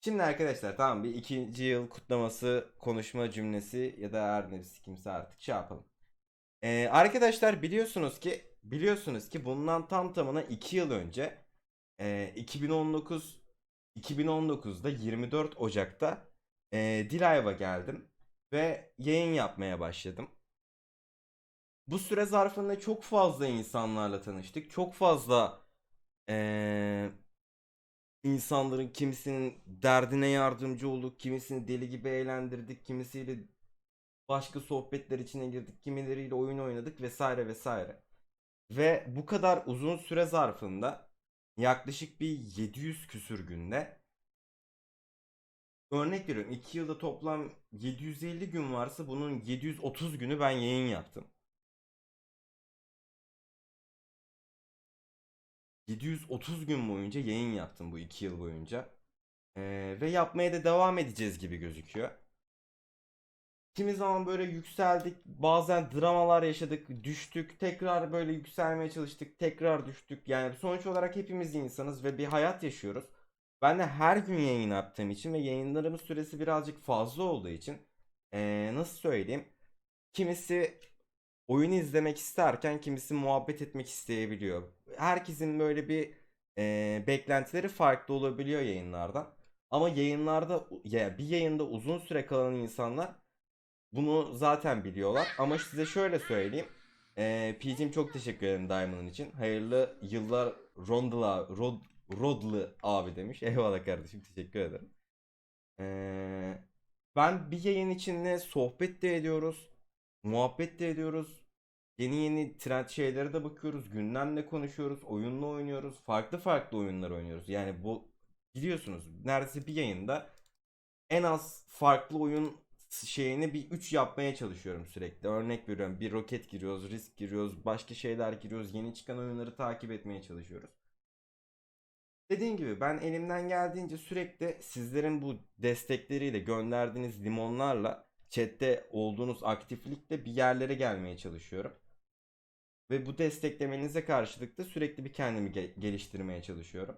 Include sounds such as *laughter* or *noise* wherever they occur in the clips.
Şimdi arkadaşlar tamam bir ikinci yıl kutlaması konuşma cümlesi ya da her neyse kimse artık şey yapalım. Ee, arkadaşlar biliyorsunuz ki biliyorsunuz ki bundan tam tamına 2 yıl önce e, 2019 2019'da 24 Ocak'ta e, Dilayev'a geldim ve yayın yapmaya başladım. Bu süre zarfında çok fazla insanlarla tanıştık. Çok fazla eee, insanların kimisinin derdine yardımcı olduk, kimisini deli gibi eğlendirdik, kimisiyle başka sohbetler içine girdik, kimileriyle oyun oynadık vesaire vesaire. Ve bu kadar uzun süre zarfında yaklaşık bir 700 küsür günde örnek veriyorum 2 yılda toplam 750 gün varsa bunun 730 günü ben yayın yaptım. 730 gün boyunca yayın yaptım bu 2 yıl boyunca. Ee, ve yapmaya da devam edeceğiz gibi gözüküyor. Kimi zaman böyle yükseldik, bazen dramalar yaşadık, düştük, tekrar böyle yükselmeye çalıştık, tekrar düştük. Yani sonuç olarak hepimiz insanız ve bir hayat yaşıyoruz. Ben de her gün yayın yaptığım için ve yayınlarımın süresi birazcık fazla olduğu için ee, nasıl söyleyeyim? Kimisi oyunu izlemek isterken kimisi muhabbet etmek isteyebiliyor. Herkesin böyle bir e, beklentileri farklı olabiliyor yayınlardan. Ama yayınlarda ya bir yayında uzun süre kalan insanlar bunu zaten biliyorlar. Ama size şöyle söyleyeyim. E, PC'm çok teşekkür ederim Diamond'ın için. Hayırlı yıllar Rondla Rod, Rodlı abi demiş. *laughs* Eyvallah kardeşim teşekkür ederim. E, ben bir yayın içinde sohbet de ediyoruz. Muhabbet de ediyoruz. Yeni yeni trend şeylere de bakıyoruz. Gündemle konuşuyoruz. Oyunla oynuyoruz. Farklı farklı oyunlar oynuyoruz. Yani bu biliyorsunuz neredeyse bir yayında en az farklı oyun şeyini bir 3 yapmaya çalışıyorum sürekli. Örnek veriyorum bir roket giriyoruz, risk giriyoruz, başka şeyler giriyoruz. Yeni çıkan oyunları takip etmeye çalışıyoruz. Dediğim gibi ben elimden geldiğince sürekli sizlerin bu destekleriyle gönderdiğiniz limonlarla chatte olduğunuz aktiflikle bir yerlere gelmeye çalışıyorum. Ve bu desteklemenize karşılık da sürekli bir kendimi ge- geliştirmeye çalışıyorum.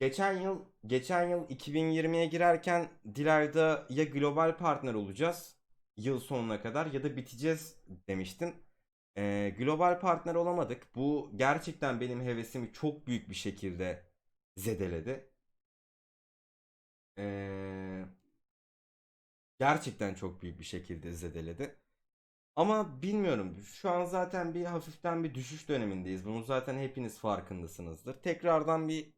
Geçen yıl geçen yıl 2020'ye girerken Dilay'da ya global partner olacağız yıl sonuna kadar ya da biteceğiz demiştim. Ee, global partner olamadık. Bu gerçekten benim hevesimi çok büyük bir şekilde zedeledi. Ee, gerçekten çok büyük bir şekilde zedeledi. Ama bilmiyorum. Şu an zaten bir hafiften bir düşüş dönemindeyiz. Bunu zaten hepiniz farkındasınızdır. Tekrardan bir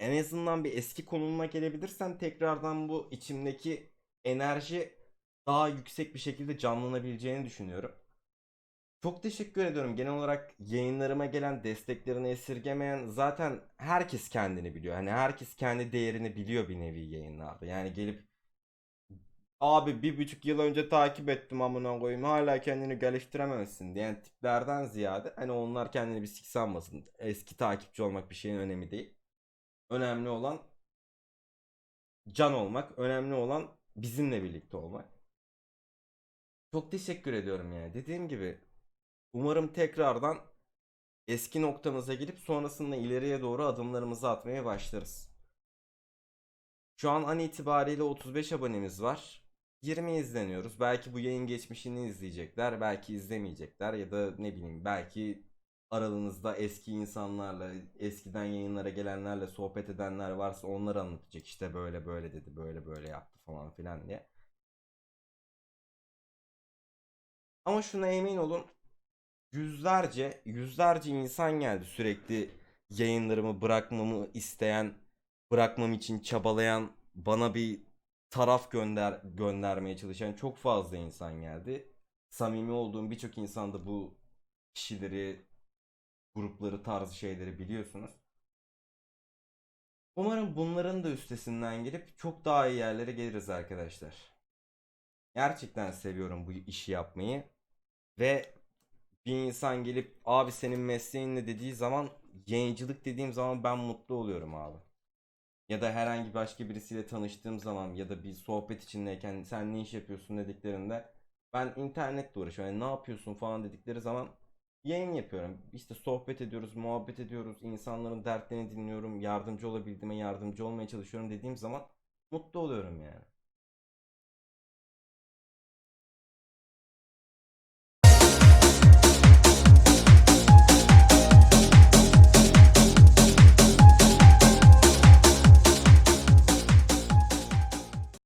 en azından bir eski konumuma gelebilirsem tekrardan bu içimdeki enerji daha yüksek bir şekilde canlanabileceğini düşünüyorum. Çok teşekkür ediyorum. Genel olarak yayınlarıma gelen desteklerini esirgemeyen zaten herkes kendini biliyor. Hani herkes kendi değerini biliyor bir nevi yayınlarda. Yani gelip abi bir buçuk yıl önce takip ettim amına koyayım hala kendini geliştirememişsin diyen tiplerden ziyade hani onlar kendini bir sik sanmasın. Eski takipçi olmak bir şeyin önemi değil. Önemli olan can olmak. Önemli olan bizimle birlikte olmak. Çok teşekkür ediyorum yani. Dediğim gibi umarım tekrardan eski noktamıza gelip sonrasında ileriye doğru adımlarımızı atmaya başlarız. Şu an an itibariyle 35 abonemiz var. 20 izleniyoruz. Belki bu yayın geçmişini izleyecekler, belki izlemeyecekler ya da ne bileyim belki aranızda eski insanlarla, eskiden yayınlara gelenlerle sohbet edenler varsa onlar anlatacak işte böyle böyle dedi, böyle böyle yaptı falan filan diye. Ama şuna emin olun yüzlerce yüzlerce insan geldi sürekli yayınlarımı bırakmamı isteyen, bırakmam için çabalayan, bana bir taraf gönder göndermeye çalışan çok fazla insan geldi. Samimi olduğum birçok insan da bu kişileri, grupları, tarzı şeyleri biliyorsunuz. Umarım bunların da üstesinden gelip çok daha iyi yerlere geliriz arkadaşlar. Gerçekten seviyorum bu işi yapmayı ve bir insan gelip abi senin mesleğin ne dediği zaman yayıncılık dediğim zaman ben mutlu oluyorum abi. Ya da herhangi başka birisiyle tanıştığım zaman ya da bir sohbet içindeyken sen ne iş yapıyorsun dediklerinde ben internetle uğraşıyorum. Yani ne yapıyorsun falan dedikleri zaman yayın yapıyorum. İşte sohbet ediyoruz, muhabbet ediyoruz, insanların dertlerini dinliyorum, yardımcı olabildiğime yardımcı olmaya çalışıyorum dediğim zaman mutlu oluyorum yani.